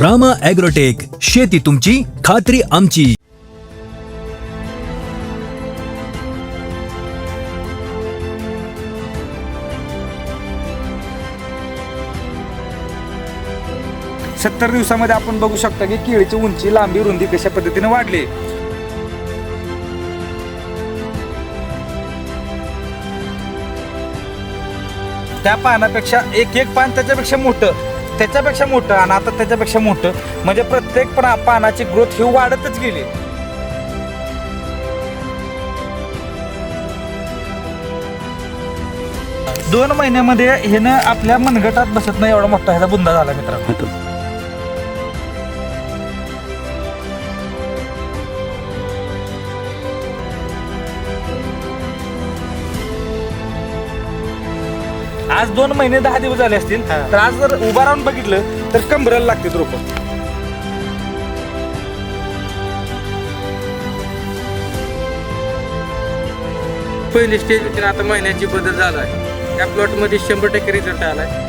Rama agrotech शेती तुमची खात्री आमची. सत्तर दिवसामध्ये आपण बघू शकता की केळीची उंची लांबी रुंदी कशा पद्धतीने वाढली. त्या पानापेक्षा एक एक पान त्याच्यापेक्षा मोठं. त्याच्यापेक्षा मोठं आणि आता त्याच्यापेक्षा मोठं म्हणजे प्रत्येक पानाची ग्रोथ ही वाढतच गेली. दोन महिन्यामध्ये ह्यानं आपल्या मनगटात बसत नाही एवढा मोठा ह्याचा बुंदा झाला मित्रांनो. आज दोन महिने दहा दिवस झाले असतील तर आज जर उभा राहून बघितलं तर कंबरेला लागते रोप. पहिली स्टेज होती ना आता महिन्याची बदल झाला आहे त्या प्लॉटमध्ये शंभर टक्के रिझल्ट आला आहे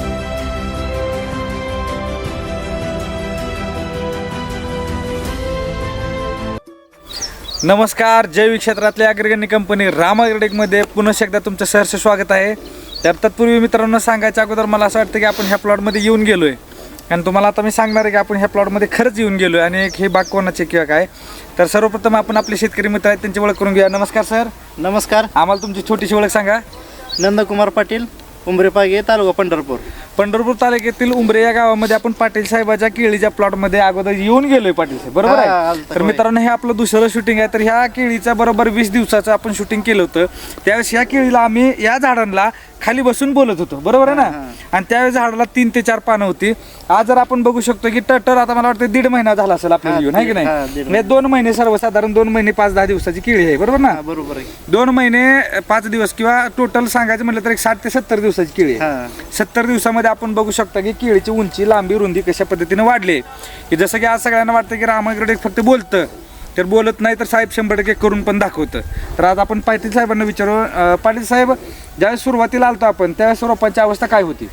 नमस्कार जैविक क्षेत्रातल्या अग्रगण्य कंपनी राममध्ये पुन्हा एकदा तुमचं सहर्ष स्वागत आहे. तर तत्पूर्वी मित्रांनो सांगायच्या अगोदर मला असं वाटतं की आपण ह्या प्लॉटमध्ये येऊन गेलो आहे आणि तुम्हाला आता मी सांगणार आहे की आपण ह्या प्लॉटमध्ये खरंच येऊन गेलो आहे आणि एक हे बाग कोणाचे किंवा काय. तर सर्वप्रथम आपण आपले शेतकरी मित्र आहेत त्यांची ओळख करून घेऊया. नमस्कार सर. नमस्कार. आम्हाला तुमची छोटीशी ओळख सांगा. नंदकुमार पाटील. उमरेपागे तालुका पंढरपूर. पंढरपूर तालुक्यातील उंबरे या गावामध्ये आपण पाटील साहेबाच्या केळीच्या प्लॉटमध्ये अगोदर येऊन गेलोय पाटील साहेब. बरोबर आहे? तर. मित्रांनो हे आपलं दुसरं शूटिंग आहे. तर ह्या केळीचा बरोबर वीस दिवसाचं आपण शूटिंग केलं होतं. त्यावेळेस ह्या केळीला आम्ही या झाडांना खाली बसून बोलत होतो. बरोबर आहे ना? आणि त्यावेळेस झाडाला तीन ते चार पानं होती. आज जर आपण बघू शकतो की टटर आता मला वाटतं दीड महिना झाला असेल आपल्याला येऊन आहे की नाही? म्हणजे दोन महिने सर्वसाधारण दोन महिने पाच दहा दिवसाची केळी आहे बरोबर ना? हा, बरोबर आहे. दोन महिने पाच दिवस किंवा टोटल सांगायचं म्हटलं तर एक साठ ते सत्तर दिवसाची केळी आहे. हा. सत्तर दिवसामध्ये आपण बघू शकता की केळीची उंची लांबी रुंदी कशा पद्धतीने वाढली की जसं की आज सगळ्यांना वाटतं की रामागडे फक्त बोलतं तर बोलत नाही तर साहेब शंभर टक्के करून पण दाखवतं. तर आज आपण पाटील साहेबांना विचारू पाटील साहेब ज्यावेळेस सुरुवातीला आलतो आपण त्यावेळेस रोपांची अवस्था काय होती?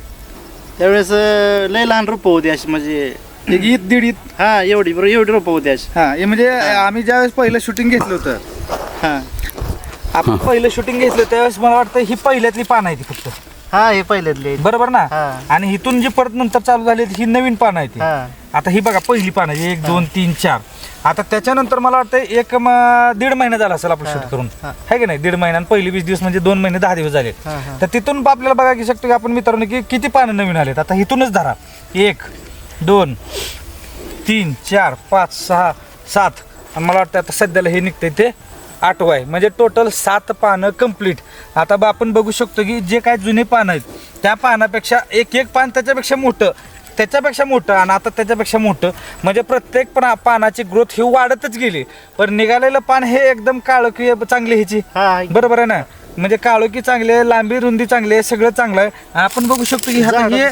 त्यावेळेस अं, लय लहान रोपं होती अशी म्हणजे एक ईद दीड ईद. हा एवढी बरोबर एवढी रोपं होती अशी. हा हे म्हणजे आम्ही ज्यावेळेस पहिलं शूटिंग घेतलं होतं हा. आपण पहिलं शूटिंग घेतलं त्यावेळेस मला वाटतं ही पहिल्यातली पान आहे ती फक्त. हा हे पहिल्यातले बरोबर ना? हा. आणि इथून जी परत नंतर चालू झाली ही नवीन पान आहे ती हा. आता ही बघा पहिली पानं आहे, एक दोन तीन चार. आता त्याच्यानंतर मला वाटतं एक म- दीड महिना झाला असेल आपण शूट करून. हा. है की नाही? दीड महिना आणि पहिली वीस दिवस म्हणजे दोन महिने दहा दिवस झाले. हा, हा. तर तिथून आपल्याला बघा की शकतो की आपण मित्रांनो की किती पानं नवीन आलेत? आता इथूनच धरा. एक दोन तीन चार पाच सहा सात. आणि मला वाटतं आता सध्याला हे निघतंय ते आठवं आहे म्हणजे टोटल सात पानं कंप्लीट आता बा आपण बघू शकतो की जे काय जुने पानं आहेत त्या पानापेक्षा एक एक पान त्याच्यापेक्षा मोठं. त्याच्यापेक्षा मोठं आणि आता त्याच्यापेक्षा मोठं. म्हणजे प्रत्येक पा पानाची ग्रोथ ही वाढतच गेली. पण निघालेलं पान हे एकदम काळोखी चांगली ह्याची हा बरोबर आहे ना? म्हणजे काळोखी चांगली आहे लांबी रुंदी चांगली आहे सगळं चांगलं आहे. आपण बघू शकतो की हे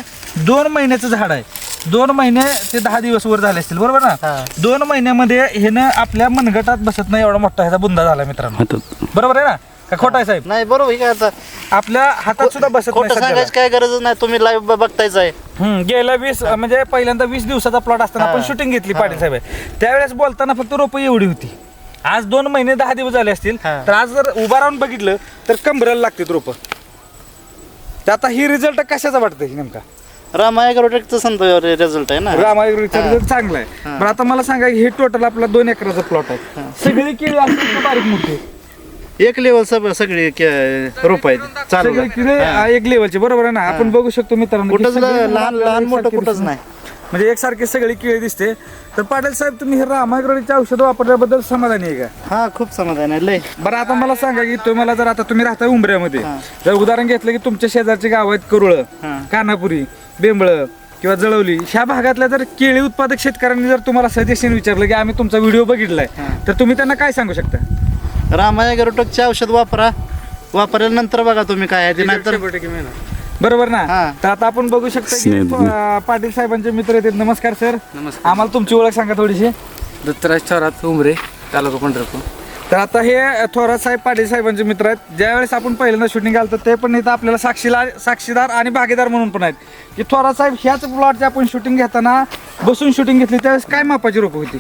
दोन महिन्याचं झाड आहे. दोन महिने ते दहा दिवस वर झाले असतील बरोबर ना? हा. दोन महिन्यामध्ये ह्यानं आपल्या मनगटात बसत नाही एवढा मोठा ह्याचा बुंदा झाला मित्रांनो. बरोबर आहे ना? का खोटा आहे साहेब? नाही बरोबर आहे का आता आपल्या हातात सुद्धा बसत खोटं नाही सध्याला. सांगायची काय गरजच नाही तुम्ही लाईव्ह बघतायच आहे. हम्म, गेल्या वीस म्हणजे पहिल्यांदा वीस दिवसाचा प्लॉट असताना आपण हा. शूटिंग घेतली पाटील साहेब. त्यावेळेस बोलताना फक्त रोपं एवढी होती. आज दोन महिने दहा दिवस झाले असतील हा. तर आज जर उभा राहून बघितलं तर कंबरेला लागतात रोपं. तर आता ही रिझल्ट कशाचा वाटतं नेमका? रामाया गरोटेकचं संत रिझल्ट आहे ना? रामायगडचा रिझल्ट चांगला आहे. पण आता मला सांगा हे टोटल आपला दोन एकराचा प्लॉट आहे. सगळी केळी असतील का बारीक मोठी? एक लेवल सब सगळी रोप आहेत चालू सगळी केळी आ, एक लेवलची बरोबर आहे ना? आपण बघू शकतो मित्रांनो की कुठंच सगळी लहान लहान मोठं कुठंच. नाही. म्हणजे एकसारखी सगळी केळी दिसते. तर पाटील साहेब तुम्ही हे रामायगडचे औषध वापरल्याबद्दल समाधानी आहे का? हा खूप समाधान आहे. लय. बरं आता मला सांगा की तुम्हाला जर आता तुम्ही राहता उंबऱ्यामध्ये हा. जर उदाहरण घेतलं की तुमच्या शेजारची गाव आहेत कुरुळ हा. कानापुरी बेंबळ किंवा जळवली ह्या भागातल्या जर केळी उत्पादक शेतकऱ्यांनी जर तुम्हाला सजेशन विचारलं की आम्ही तुमचा व्हिडिओ बघितलाय हा. तर तुम्ही त्यांना काय सांगू शकता? रामाया गरोटकचे औषध वापरा. वापरल्यानंतर बघा तुम्ही काय आहे ते नाहीतर बरोबर ना? हा. तर आता आपण बघू शकता की अं, पाटील साहेबांचे मित्र आहेत नमस्कार सर. नमस्कार. आम्हाला तुमची ओळख सांगा थोडीशी. दत्तराज थोरात उमरे तालुका पंढरपूर. तर आता हे थोरात साहेब पाटील साहेबांचे मित्र आहेत. ज्यावेळेस आपण पहिल्यांदा शूटिंग घालतो ते पण इथं आपल्याला साक्षीदार साक्षीदार आणि भागीदार म्हणून पण आहेत. की थोरात साहेब ह्याच प्लॉटची आपण शूटिंग घेताना बसून शूटिंग घेतली त्यावेळेस काय मापाची रोपं होती?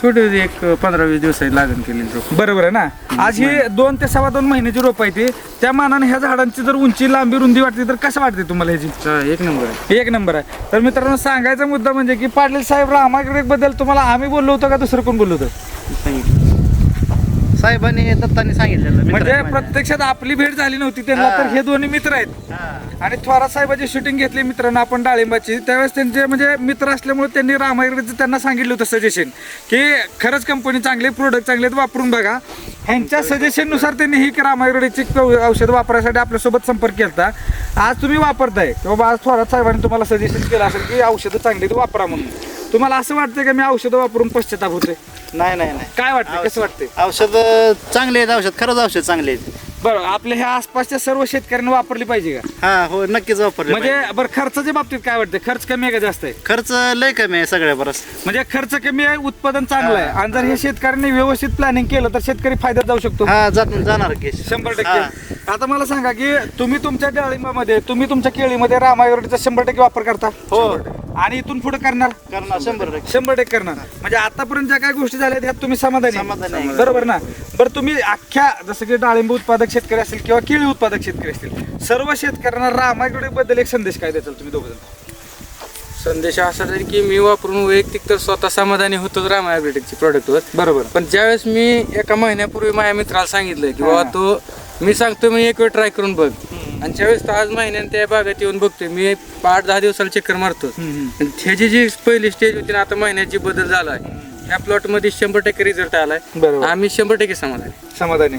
छोटी एक पंधरा वीस दिवसाची लागण केली रोप. बरोबर आहे ना? आज ही दोन ते सव्वा दोन महिन्याची रोप आहे ती त्या मानाने ह्या झाडांची जर उंची लांबी रुंदी वाटते तर कसं वाटते तुम्हाला ह्याची? एक नंबर आहे. एक नंबर आहे. तर मित्रांनो सांगायचा मुद्दा म्हणजे की पाटील साहेब रामागडबद्दल तुम्हाला आम्ही बोललो होतो का दुसरं कोण बोललो होतं? सांगितलं. साहेबांनी दत्तांनी सांगितलेलं म्हणजे मित्रांनी माझ्या. प्रत्यक्षात आपली भेट झाली नव्हती त्यांना हा. तर हे. दोन्ही मित्र आहेत. हा. आणि थोरात साहेबाची शूटिंग घेतली मित्रांनो आपण डाळिंबाची. त्यावेळेस त्यांचे म्हणजे मित्र असल्यामुळे त्यांनी रामायगडचं त्यांना सांगितलं होतं सजेशन की खरंच कंपनी चांगली प्रोडक्ट चांगले आहेत वापरून बघा. ह्यांच्या सजेशननुसार त्यांनी ही रामायगडची औषध वापरायसाठी आपल्यासोबत संपर्क केला आज तुम्ही वापरताय. की बाबा आज थोरात साहेबांनी तुम्हाला सजेशन केलं असेल की औषधं चांगली आहेत वापरा म्हणून. तुम्हाला असं वाटतं की मी औषधं वापरून पश्चाताप होते नाही नाही नाही. काय वाटतं कसं वाटतं औषध चांगले आहेत औषध. खरंच औषध चांगले आहेत. बरं आपल्या ह्या आसपासच्या सर्व शेतकऱ्यांनी वापरली पाहिजे का? हा हो नक्कीच वापरले म्हणजे पाहिजे. बरं खर्चाच्या बाबतीत काय वाटतं खर्च कमी आहे का जास्त आहे? खर्च लय कमी आहे सगळ्या बरंच. म्हणजे खर्च कमी आहे उत्पादन चांगलं आहे. आणि जर हे शेतकऱ्यांनी व्यवस्थित प्लॅनिंग केलं तर शेतकरी फायद्यात जाऊ शकतो. हा जात जाणार की. शंभर. टक्के. आता मला सांगा की तुम्ही तुमच्या डाळिंबामध्ये तुम्ही तुमच्या केळीमध्ये रामायवरचा शंभर टक्के वापर करता? हो. आणि इथून पुढे करणार? करणार शंभर टक्के. शंभर टक्के करणार. म्हणजे आतापर्यंत ज्या काही गोष्टी झाल्या त्यात तुम्ही समाधानी आहे? समाधानी आहे. बरोबर ना? बरं तुम्ही अख्ख्या जसं की डाळिंब उत्पादक शेतकरी असतील किंवा केळी उत्पादक शेतकरी असतील सर्व शेतकऱ्यांना रामायगडबद्दल एक संदेश काय द्याल तुम्ही दोघं संदेश असा तरी की मी वापरून वैयक्तिक तर स्वतः समाधानी होतो राम आयुर्वेदिकची प्रोडक्टवर बरोबर. पण ज्यावेळेस मी एका महिन्यापूर्वी माझ्या मित्राला सांगितलं की बाबा तो मी सांगतो मी एक वेळ ट्राय करून बघ. आणि ज्यावेळेस तो आज महिन्याने त्या बागेत येऊन बघतोय मी आठ दहा दिवसाला चक्कर मारतो आणि त्याची जी पहिली स्टेज होती ना आता महिन्याची बदल झाला आहे ह्या प्लॉटमध्ये शंभर टक्के रिझल्ट आलाय बरोबर. आम्ही शंभर टक्के समाधानी. समाधानी.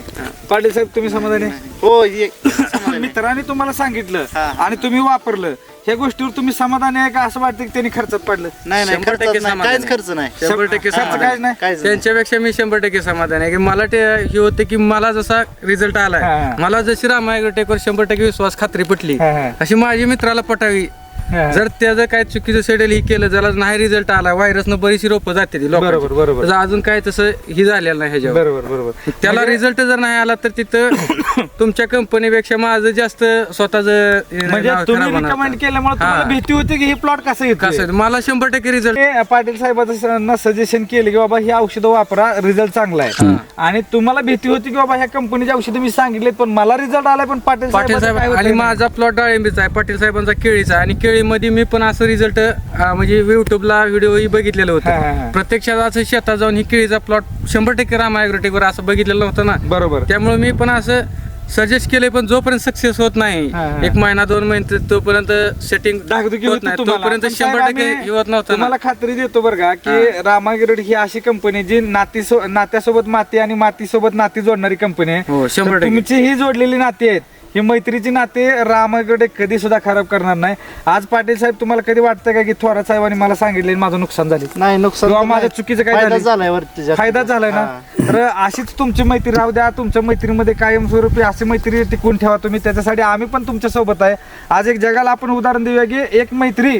पाटील साहेब तुम्ही समाधानी? हो. मित्रांनी तुम्हाला सांगितलं. आणि तुम्ही वापरलं. ह्या गोष्टीवर तुम्ही समाधानी आहे का असं वाटतं की त्यांनी खर्चात पडलं नाही नाही शंभर खर्च टक्के नाही समाधानी. काहीच खर्च नाही शंभर टक्के खर्च समाधानी. काहीच नाही काहीच नाही. त्यांच्यापेक्षा मी शंभर टक्के समाधान आहे की मला ते हे होते की मला जसा रिझल्ट आलाय हा. मला जशी रामायगटेकवर शंभर टक्के विश्वास खात्री पटली हा, हा. अशी माझी मित्राला पटावी. जर त्याचं काय चुकीचं शेड्यूल ही केलं ज्याला नाही रिझल्ट आला व्हायरसनं बरीचशी रोपं जाते ती लोकांची. बरोबर, बरोबर. त्याचं अजून काय तसं ही झालेलं नाही ह्याच्यावर. बरोबर बरोबर. त्याला म्हणजे- रिझल्ट जर नाही आला तर तिथं तुमच्या कंपनीपेक्षा माझं जास्त स्वतःच म्हणजे तुम्ही रिकमेंड केल्यामुळे तुम्हाला भीती होती की हे प्लॉट कसं येतं कसं मला शंभर टक्के रिझल्ट ते पाटील साहेबांना सजेशन केलं की बाबा ही औषधं वापरा रिझल्ट चांगला आहे. आणि तुम्हाला भीती होती की बाबा ह्या कंपनीची औषधं मी सांगितलेत पण मला रिझल्ट आलाय पण पाटील पाटील साहेबांचं साहेब काय आणि. माझा प्लॉट डाळिंबीचा आहे पाटील साहेबांचा केळीचा आहे आणि केळीमध्ये मी पण असं रिझल्ट म्हणजे युट्यूबला व्हिडिओही बघितलेलं. होतं प्रत्यक्षात असं शेतात जाऊन ही केळीचा प्लॉट शंभर टक्के रामायग्रोटेकवर असं बघितलेलं नव्हतं ना बरोबर त्यामुळे मी पण असं सजेस्ट केले पण जोपर्यंत सक्सेस होत नाही. एक महिना दोन महिने तोपर्यंत सेटिंग होत होती नाही. तोपर्यंत शंभर टक्के होत नव्हतं तुम्हाला खात्री देतो बरं का की रामागिरड ही अशी कंपनी जी नाती नात्यासोबत माती आणि मातीसोबत नाती जोडणारी कंपनी आहे हो, शंभर टक्के. तुमची ही जोडलेली नाती आहेत ही मैत्रीची नाते रामागडे कधी सुद्धा खराब करणार नाही आज पाटील साहेब तुम्हाला कधी वाटतं का की थोरात साहेबांनी मला सांगितले माझं नुकसान झाले नाही नुकसान किंवा तर माझं नाही. चुकीचं काय झालं? झालाय वरती जास्त. फायदा झालाय ना. तर अशीच तुमची मैत्री राहू द्या तुमच्या मैत्रीमध्ये कायमस्वरूपी अशी मैत्री टिकून ठेवा तुम्ही त्याच्यासाठी आम्ही पण तुमच्यासोबत आहे आज एक जगाला आपण उदाहरण देऊया की एक मैत्री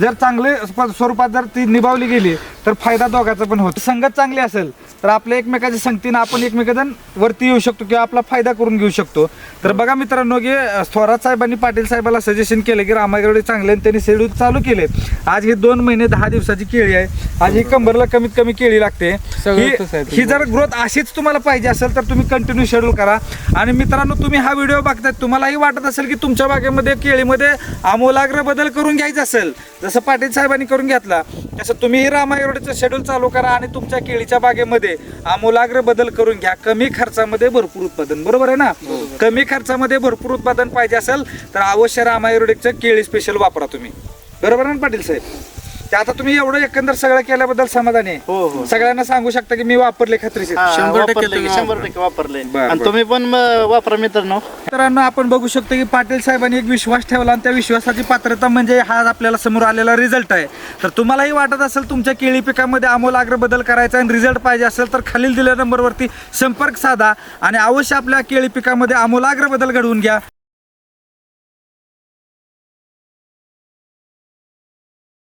जर चांगले स्व- स्वरूपात जर ती निभावली गेली तर फायदा दोघाचा पण होतो संगत चांगली असेल तर आपल्या एकमेकाच्या संगतीनं आपण एकमेकाजण वरती येऊ शकतो किंवा आपला फायदा करून घेऊ शकतो. तर बघा मित्रांनो की थोरात साहेबांनी पाटील साहेबाला सजेशन केलं की रामागडे चांगले आणि त्यांनी शेड्यूल चालू केले. आज ही दोन महिने दहा दिवसाची केळी आहे. आज ही कंबरला कमीत कमी केळी लागते. ही ही जर ग्रोथ अशीच तुम्हाला पाहिजे असेल तर तुम्ही कंटिन्यू शेड्यूल करा. आणि मित्रांनो तुम्ही हा व्हिडिओ बघताय तुम्हालाही वाटत असेल की तुमच्या बागेमध्ये केळीमध्ये आमूलाग्र बदल करून घ्यायचा असेल. जसं पाटील साहेबांनी करून घेतला तसं तुम्हीही रामायरोडचं शेड्यूल चालू करा आणि तुमच्या केळीच्या बागेमध्ये आमूलाग्र बदल करून घ्या. कमी खर्चामध्ये भरपूर उत्पादन. बरोबर आहे ना? कमी खर्चामध्ये भरपूर उत्पादन पाहिजे असेल तर अवश्य रामायरोडिकचं केळी स्पेशल वापरा तुम्ही. बरोबर आहे ना पाटील साहेब? ते आता तुम्ही एवढं एकंदर सगळं केल्याबद्दल समाधानी आहे. हो हो. सगळ्यांना सांगू शकता की मी वापरले खात्रीशीर. हा, शंभर टक्के तुम्ही शंभर वापरा. टक्के वापरले. बरं, आणि बरं. तुम्ही पण म, वापरा मित्रांनो. मित्रांनो आपण बघू शकतो की पाटील साहेबांनी एक विश्वास ठेवला आणि त्या विश्वासाची पात्रता म्हणजे हा आपल्याला समोर आलेला रिझल्ट आहे. तर तुम्हालाही वाटत असेल तुमच्या केळी पिकामध्ये आमूलाग्र बदल करायचा आणि रिझल्ट पाहिजे असेल तर खालील दिलेल्या नंबरवरती संपर्क साधा आणि अवश्य आपल्या केळी पिकामध्ये आमूलाग्र बदल घडवून घ्या.